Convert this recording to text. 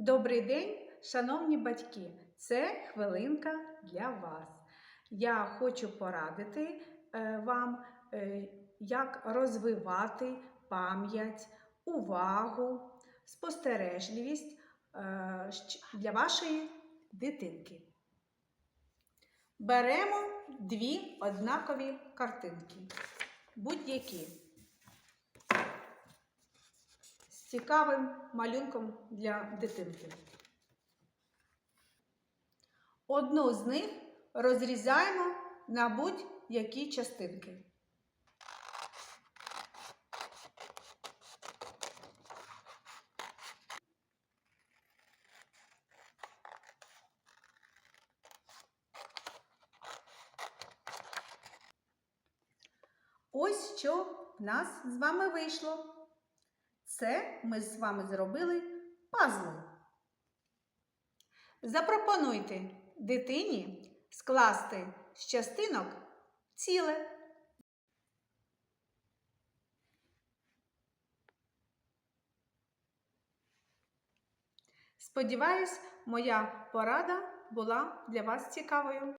Добрий день, шановні батьки! Це хвилинка для вас. Я хочу порадити е, вам, е, як розвивати пам'ять, увагу, спостережливість е, для вашої дитинки. Беремо дві однакові картинки, будь-які з цікавим малюнком для дитинки. Одну з них розрізаємо на будь-які частинки. Ось що в нас з вами вийшло. Це ми з вами зробили пазли. Запропонуйте дитині скласти з частинок ціле. Сподіваюсь, моя порада була для вас цікавою.